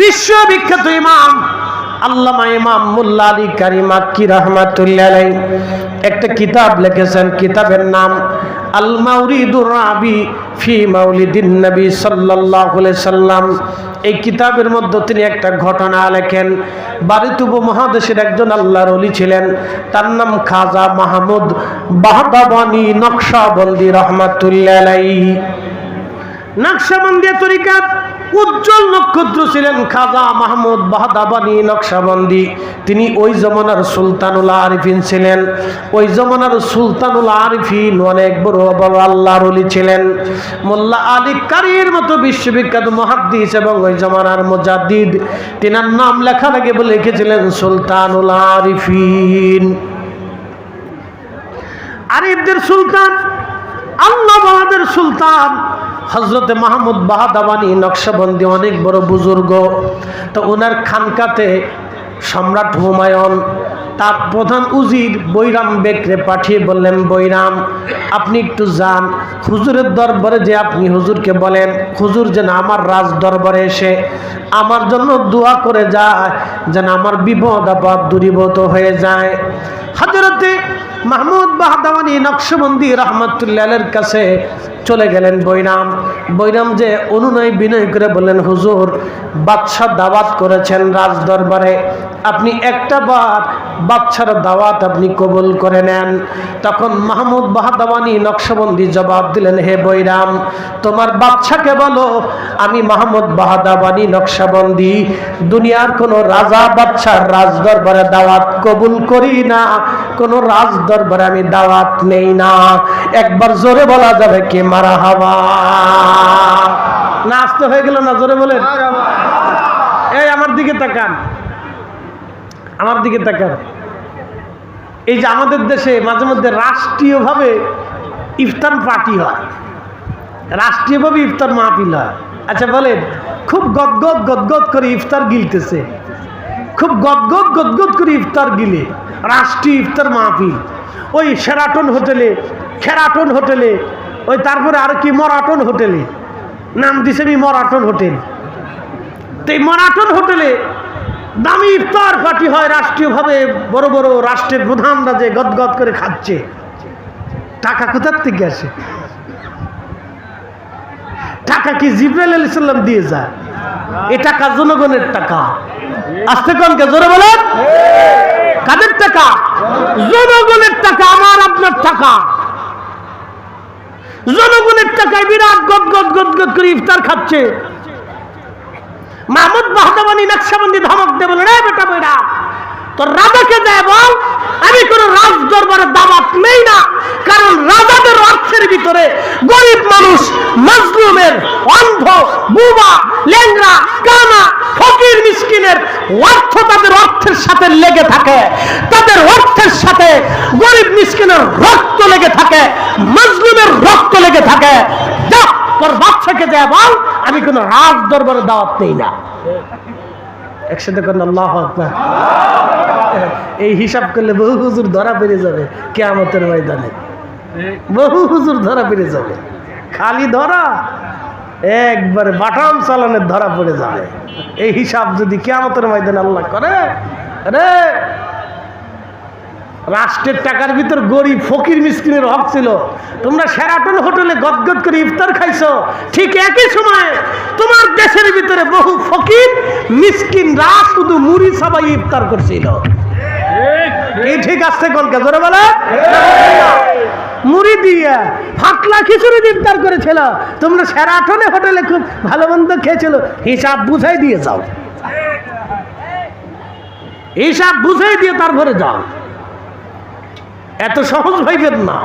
বিশ্ববিখ্যাত ইমাম আল্লামা ইমাম মুল্লা আলী কারি মাক্কি রহমাতুল্লাহ একটা কিতাব লিখেছেন, কিতাবের নাম আল মাউরিদুর রাবি ফি মাউলিদিন নবী সাল্লাল্লাহু আলাইহি সাল্লাম। এই কিতাবের মধ্যে তিনি একটা ঘটনা লেখেন। বারিতুব মহাদেশের একজন আল্লাহর অলি ছিলেন, তার নাম খাজা মাহমুদ বাহদাবানি নকশাবন্দি রহমাতুল্লাহ নকশাবন্দিয়া তরিকার উজ্জ্বল নক্ষত্র ছিলেন খাজা মাহমুদ বাহাদাবানি নকশাবন্দি। তিনি ওই জমানার সুলতানুল আরিফিন ছিলেন। ওই জমানার সুলতানুল আরিফিন অনেক বড় বড় আল্লাহর অলি ছিলেন। মোল্লা আলী কারির মতো বিশ্ববিখ্যাত মহাদ্দিস এবং ওই জমানার মুজাদ্দিদ। তিনার নাম লেখার আগে বলে লিখেছিলেন সুলতানুল আরিফিন। আরিফদের সুলতান আল্লাহ বাহাদের সুলতান হজরতে মাহমুদ বাহাদাবানি নকশাবন্দি অনেক বড় বুজুর্গ। তো ওনার খানকাতে সম্রাট হুমায়ুন, তার প্রধান উজির বৈরাম বেকরে পাঠিয়ে বললেন, বৈরাম, আপনি একটু যান। হুজুরের দরবারে যে আপনি হুজুরকে বলেন, হুজুর যেন আমার রাজ দরবারে এসে আমার জন্য দোয়া করে যায়, যেন আমার বিপদ আপদ দূরীভূত হয়ে যায়। হজরতে মাহমুদ বাহাদামানি নকশবন্দি রহমতুল্লাহের কাছে চলে গেলেন বৈরাম। বৈরাম যে অনুনয় বিনয় করে বললেন, হুজুর, বাদশাহ দাওয়াত করেছেন রাজ দরবারে আপনি একটা বার বাদশার দাওয়াত আপনি কবুল করে নেন। তখন মাহমুদ বাহাদাওয়ানি নকশবন্দি জবাব দিলেন হে বৈরাম তোমার বাদশাকে বলো আমি মাহমুদ বাহাদাবানি নকশাবন্দি। দুনিয়ার কোনো রাজা বাদশার রাজ দরবারে দাওয়াত কবুল করি না। কোনো রাজ দরবারে আমি দাওয়াত নেই না। একবার জোরে বলা যাবে কি মারা হাওয়া? না আসতে হয়ে গেল না জোরে বলেন। এই আমার দিকে তাকান। আমার দিকে তাকান। এই যে আমাদের দেশে মাঝে মধ্যে রাষ্ট্রীয়ভাবে ইফতার পার্টি হয়। রাষ্ট্রীয়ভাবে ইফতার মাহফিল হয়। আচ্ছা বলেন, খুব গদগদ গদগদ করে ইফতার গিলতেছে। খুব গদগদ গদগদ করে ইফতার গিলে। রাষ্ট্রীয় ইফতার মাহফিল। ওই সেরাটন হোটেলে খেরাটন হোটেলে ওই তারপরে আর কি মরাটন হোটেলে নাম দিছে আমি মরাটন হোটেল তো এই মরাটন হোটেলে দামি ইফতার পার্টি হয় রাষ্ট্রীয়ভাবে, বড় বড় রাষ্ট্রের প্রধানরা যে গদগদ করে খাচ্ছে। টাকা কোথার থেকে আসে? টাকা কি জিব্রাইল আলাইহিস সালাম দিয়ে যায়? এ টাকা জনগণের টাকা। আস্তে কম কে, জোরে বলেন। কাদের টাকা? জনগণের টাকা, আমার, আপনার টাকা। জনগণের টাকায় বিরাট গদ গদ গদ গদ করে ইফতার খাচ্ছে। মাহমুদ বাহদাবানি নকশাবন্দি ধমক বলে, রে বেটা বইরা, তোর রাজাকে দেয় বল, আমি কোনো রাজ দরবারে দাওয়াত নেই না। কারণ রাজাদের অর্থের ভিতরে গরিব মানুষ, মজলুমের অন্ধ বুবা লেংরা কানা, ফকির মিসকিনের অর্থ তাদের অর্থের সাথে লেগে থাকে। তাদের অর্থের সাথে গরিব মিসকিনের রক্ত লেগে থাকে, মজলুমের রক্ত লেগে থাকে। যা তোর বাচ্চাকে দেয় বল, আমি কোনো রাজ দরবারে দাওয়াত নেই না। একসাথে এই হিসাব করলে বহু হুজুর ধরা পেরে যাবে কেয়ামতের ময়দানে। বহু হুজুর ধরা পেরে যাবে। খালি ধরা, একবারে বাটাম চালানের ধরা পড়ে যাবে। এই হিসাব যদি কেয়ামতের ময়দানে আল্লাহ করে রে রাষ্ট্রের টাকার ভিতর গরিব ফকির মিসকিনের হক ছিল। তোমরা সেরাটন হোটেলে গদগদ করে ইফতার খাইছো। ঠিক একই সময়ে তোমার দেশের ভিতরে বহু ফকির মিসকিনরা শুধু মুড়ি সবাই ইফতার করছিল। এই ঠিক আসছে কলকে? ধরে বলে। মুড়ি দিয়া ফাটলা খিচুড়ি ইফতার করেছিল। তোমরা সেরাটনে হোটেলে খুব ভালো মন্দ খেয়েছিল। হিসাব বুঝাই দিয়ে যাও। হিসাব বুঝাই দিয়ে তারপরে যাও। এত সহজ ভাইবেন না।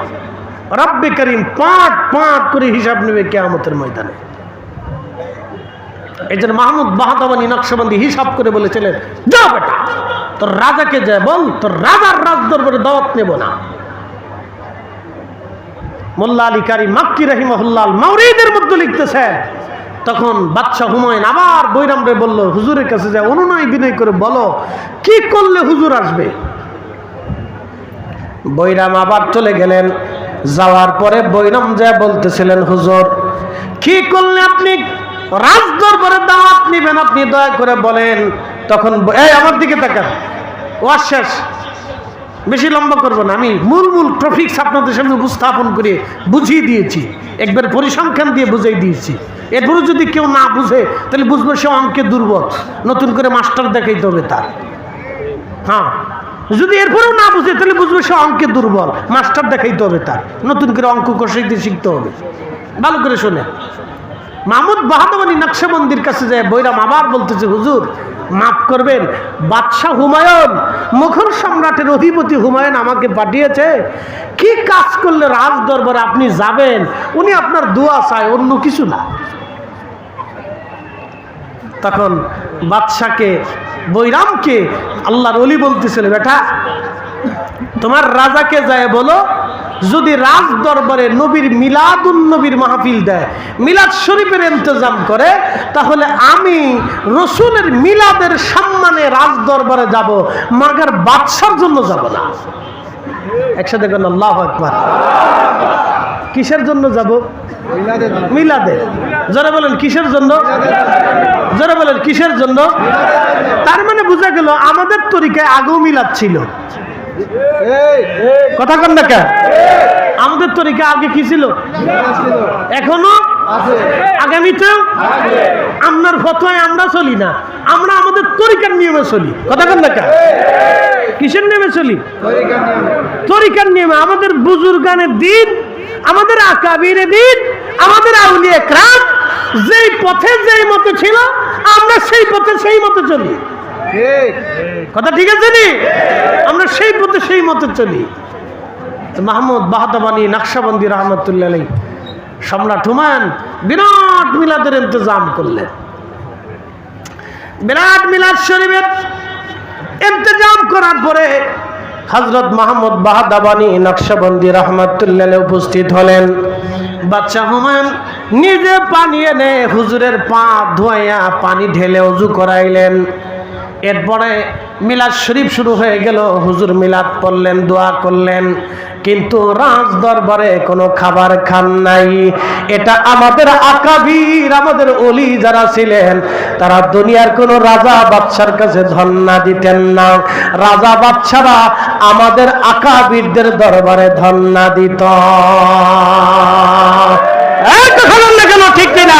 রব্বে করিম পাঁচ পাঁচ করে হিসাব নেবে কেয়ামতের ময়দানে। এই জন্য মাহমুদ বাহাদাবানি নকশবন্দি হিসাব করে বলেছিলেন যা বেটা, তোর রাজাকে যায় বল, তোর রাজার রাজ দরবারে দাওয়াত নেব না। মোল্লা আলী কারি মাক্কি রাহিমহুল্লাল মাউরিদের মধ্যে লিখতেছেন, তখন বাদশাহ হুমায়ুন আবার বৈরাম রে বলল, হুজুরের কাছে যায় অনুনয় বিনয় করে বলো, কি করলে হুজুর আসবে? বৈরাম আবার চলে গেলেন। যাওয়ার পরে বৈরাম যা বলতেছিলেন, হুজুর, কি করলে আপনি রাজ দরবারে দাওয়াত নিবেন? আপনি দয়া করে বলেন। তখন এই, আমার দিকে তাকান। ওয়াজ বেশি লম্বা করব না। আমি মূল মূল ট্রফিক্স আপনাদের সামনে উপস্থাপন করে বুঝিয়ে দিয়েছি। একবার পরিসংখ্যান দিয়ে বুঝিয়ে দিয়েছি। এরপরে যদি কেউ না বুঝে, তাহলে বুঝব সে অঙ্কে দুর্বল। নতুন করে মাস্টার দেখাইতে হবে তার। হ্যাঁ। যদি এরপরেও না বুঝে, তাহলে বুঝবে সে অঙ্কে দুর্বল। মাস্টার দেখাইতে হবে তার। নতুন করে অঙ্ক কষাইতে শিখতে হবে। ভালো করে শোনে। মাহমুদ বাহাদুরানি নকশাবন্দির কাছে যায় বৈরাম আবার বলতেছে, হুজুর, মাফ করবেন, বাদশাহ হুমায়ুন, মুঘল সম্রাটের অধিপতি হুমায়ুন আমাকে পাঠিয়েছে। কি কাজ করলে রাজ দরবারে আপনি যাবেন? উনি আপনার দোয়া চায়, অন্য কিছু না। তখন বাদশাকে বৈরামকে আল্লাহর অলি বলতেছিল, বেটা, তোমার রাজাকে যায় বলো, যদি রাজ দরবারে নবীর মিলাদুন নবীর মাহফিল দেয়, মিলাদ শরীফের ইন্তজাম করে, তাহলে আমি রসুলের মিলাদের সম্মানে রাজ দরবারে যাব মাগার বাদশার জন্য যাব না। একসাথে কেন আল্লাহ একবার কিসের জন্য যাব? মিলাদে যারা বলেন কিসের জন্য? যারা বলেন কিসের জন্য? তার মানে বোঝা গেল আমাদের তরিকায় আগেও মিলাদ ছিল। কথা কন না আমাদের তরিকা আগে কি ছিল? এখনও? আগামীতেও? আপনার ফতোয়ায় আমরা চলি না। আমরা আমাদের তরিকার নিয়মে চলি। কথা কন না কিসের নিয়মে চলি? তরিকার নিয়মে। আমাদের বুজুর্গানের দিন আমাদের আকাবির আমাদের আউলিয়া ক্রাম যেই পথে যেই মতে ছিল আমরা সেই পথে সেই মতে চলি। কথা ঠিক আছে নি? আমরা সেই পথে সেই মতে চলি। মাহমুদ বাহাদাবানি নকশাবন্দি রহমতুল্লাহ সম্রাট হুমায়ুন বিরাট মিলাদের ইন্তজাম করলেন। বিরাট মিলাদ শরীফের ইন্তজাম করার পরে হজরত মাহমুদ বাহাদাবানি নকশাবন্দি রহমতুল্লাহ উপস্থিত হলেন। বাচ্চা হুমায়ুন নিজে পানি এনে হুজুরের পা ধোয়া পানি ঢেলে উজু করাইলেন। এরপরে মিলাদ শরীফ শুরু হয়ে গেল। হুজুর মিলাদ পড়লেন, দোয়া করলেন। কিন্তু রাজ দরবারে কোনো খাবার খান নাই। এটা আমাদের আকাবির, আমাদের অলি যারা ছিলেন, তারা দুনিয়ার কোনো রাজা বাদশার কাছে ধন্না দিতেন না। রাজা বাদশারা আমাদের আকাবিরদের দরবারে ধন্না দিত এই কথা বল না কেন ঠিক কিনা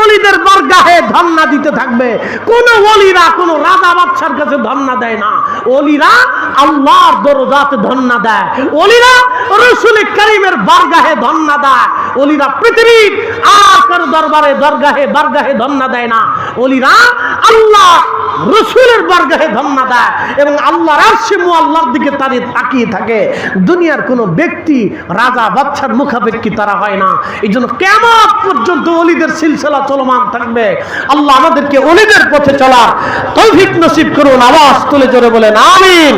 অলিদের দরগাহে ধন্না দিতে থাকবে। কোন অলিরা কোন রাজা বাদশার কাছে ধন্না দেয় না। অলিরা আল্লাহর দরজাতে ধন্না দেয়। অলিরা রসুল করিমের বরগাহে ধন্না দেয়। পৃথিবীর আর দরবারে, দরগাহে বরগাহে ধন্না দেয় না। আল্লাহ রসুলের বরগাহে ধন্না দেয় এবং দিকে তাদের তাকিয়ে থাকে। দুনিয়ার কোনো ব্যক্তি, রাজা বাচ্চার মুখাপেক্ষী তারা হয় না। এই জন্য কেমন পর্যন্ত অলিদের সিলসিলা চলমান থাকবে। আল্লাহ আমাদেরকে অলিদের পথে চলার তৌফিক নসিব করুন, আওয়াজ তুলে জোরে বলেন, আমিন।